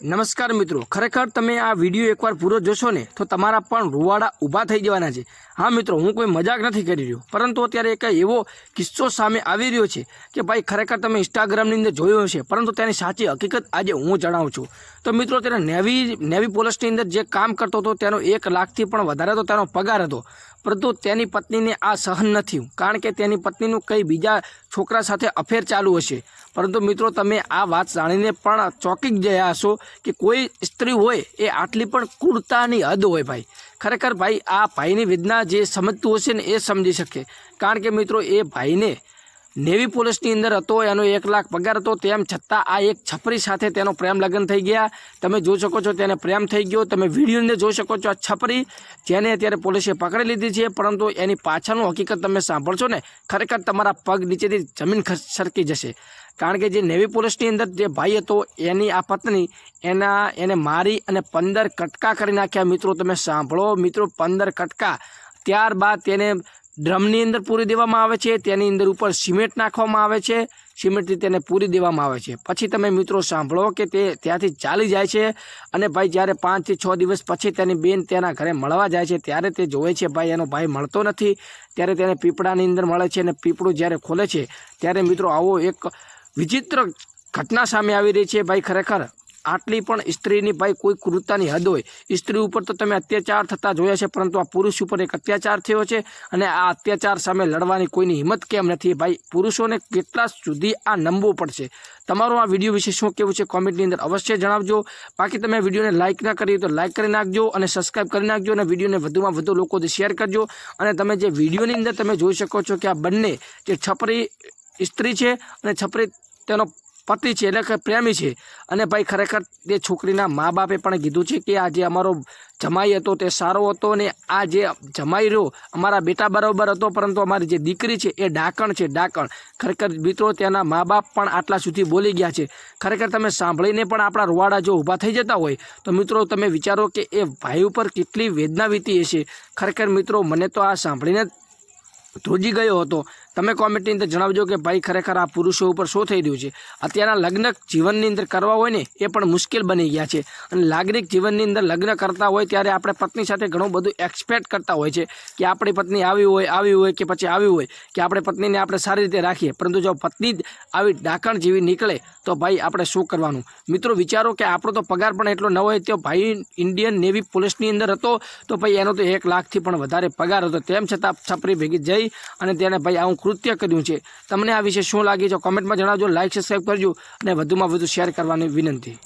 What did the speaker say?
નમસ્કાર મિત્રો, ખરેખર તમે આ વીડિયો એકવાર પૂરો જોશો ને, તો તમારા પણ રૂવાડા ઊભા થઈ જવાના છે. હા મિત્રો, હું કોઈ મજાક નથી કરી રહ્યો, પરંતુ અત્યારે એક એવો કિસ્સો સામે આવી રહ્યો છે કે ભાઈ, ખરેખર તમે ઇન્સ્ટાગ્રામની અંદર જોયો હશે, પરંતુ તેની સાચી હકીકત આજે હું જણાવું છું. તો મિત્રો તેને નેવી નેવી પોલીસની અંદર જે કામ કરતો હતો, તેનો એક લાખથી પણ વધારે તો તેનો પગાર હતો. પરંતુ તેની પત્નીને આ સહન નથી કારણ કે તેની પત્નીનું કંઈ બીજા છોકરા સાથે અફેર ચાલુ હશે. પરંતુ મિત્રો, તમે આ વાત જાણીને પણ ચોંકી ગયા હશો કે કોઈ સ્ત્રી હોય એ આટલી પણ ક્રૂરતાની હદ હોય ભાઈ. ખરેખર ભાઈ, આ ભાઈની વેદના જે સમજતું હશે ને એ સમજી શકે. કારણ કે મિત્રો, એ ભાઈને નેવી પોલીસની અંદર હતો, એનો એક લાખ પગાર હતો, તેમ છતાં આ એક છપરી સાથે તેનો પ્રેમ લગ્ન થઈ ગયા. તમે જોઈ શકો છો તેને પ્રેમ થઈ ગયો. તમે વીડિયો અંદર જોઈ શકો છો આ છપરી, જેને અત્યારે પોલીસે પકડી લીધી છે, પરંતુ એની પાછળનું હકીકત તમે સાંભળશો ને, ખરેખર તમારા પગ નીચેથી જમીન સરકી જશે. કારણ કે જે નેવી પોલીસની અંદર જે ભાઈ હતો, એની આ પત્ની, એના, એને મારી અને પંદર કટકા કરી નાખ્યા. મિત્રો, તમે સાંભળો, મિત્રો, પંદર કટકા. ત્યારબાદ તેને ડ્રમની અંદર પૂરી દેવામાં આવે છે, તેની અંદર ઉપર સિમેન્ટ નાખવામાં આવે છે સિમેન્ટથી તેને પૂરી દેવામાં આવે છે. પછી તમે મિત્રો સાંભળો કે તે ત્યાંથી ચાલી જાય છે અને ભાઈ જ્યારે પાંચથી છ દિવસ પછી તેની બેન તેના ઘરે મળવા જાય છે, ત્યારે તે જોવે છે, ભાઈ, એનો ભાઈ મળતો નથી. ત્યારે તેને પીપળાની અંદર મળે છે અને પીપળું જ્યારે ખોલે છે, ત્યારે મિત્રો આવો એક વિચિત્ર ઘટના સામે આવી રહી છે. ભાઈ, ખરેખર આટલી પણ સ્ત્રીની ભાઈ કોઈ ક્રૂરતાની હદ હોય. સ્ત્રી ઉપર તો તમે અત્યાચાર થતા જોયા છે, પરંતુ આ પુરુષ ઉપર એક અત્યાચાર થયો છે અને આ અત્યાચાર સામે લડવાની કોઈની હિંમત કેમ નથી? ભાઈ, પુરુષોને કેટલા સુધી આ નમવું પડશે? તમારું આ વીડિયો વિશે શું કહેવું છે કોમેન્ટની અંદર અવશ્ય જણાવજો. બાકી તમે વિડીયોને લાઇક ના કરી તો લાઇક કરી નાખજો અને સબસ્ક્રાઇબ કરી નાખજો અને વિડીયોને વધુમાં વધુ લોકોથી શેર કરજો. અને તમે જે વિડીયોની અંદર તમે જોઈ શકો છો કે આ બંને જે છપરી સ્ત્રી છે અને છપરી તેનો પતિ છે એટલે કે પ્રેમી છે. અને ભાઈ ખરેખર તે છોકરીના મા બાપે પણ કીધું છે કે આ જે અમારો જમાઈ હતો તે સારો હતો અને આ જે જમાઈ રહ્યો અમારા બેટા બરાબર હતો, પરંતુ અમારી જે દીકરી છે એ ડાકણ છે, ડાકણ. ખરેખર મિત્રો તેના મા બાપ પણ આટલા સુધી બોલી ગયા છે. ખરેખર તમે સાંભળીને પણ આપણા રૂવાડા જો ઊભા થઈ જતા હોય, તો મિત્રો તમે વિચારો કે એ ભાઈ ઉપર કેટલી વેદના વીતી હશે. ખરેખર મિત્રો, મને તો આ સાંભળીને ધ્રુજી ગયો હતો. તમે કોમેન્ટની અંદર જણાવજો કે ભાઈ ખરેખર આ પુરુષો ઉપર શું થઈ રહ્યું છે? અત્યારના લગ્ન જીવનની અંદર કરવા હોય ને, એ પણ મુશ્કેલ બની ગયા છે. અને નાગરિક જીવનની અંદર લગ્ન કરતા હોય ત્યારે આપણે પત્ની સાથે ઘણું બધું એક્સપેક્ટ કરતા હોય છે કે આપણી પત્ની આવી હોય આવી હોય કે પછી આવી હોય, કે આપણે પત્નીને આપણે સારી રીતે રાખીએ. પરંતુ જો પત્ની જ આવી ડાકણ જેવી નીકળે, તો ભાઈ આપણે શું કરવાનું? મિત્રો, વિચારો કે આપણો તો પગાર પણ એટલો ન હોય, તો ભાઈ ઇન્ડિયન નેવી પોલીસની અંદર હતો, તો ભાઈ એનો તો એક લાખથી પણ વધારે પગાર હતો. તેમ છતાં છપરી ભેગી જઈ અને તેને ભાઈ આવું કૃત્ય કર્યું છે. તમને આ વિશે શું લાગે છે? કોમેન્ટમાં જણાવજો લાઇક સબસ્ક્રાઈબ કરજો અને વધુમાં વધુ શેર કરવાની વિનંતી.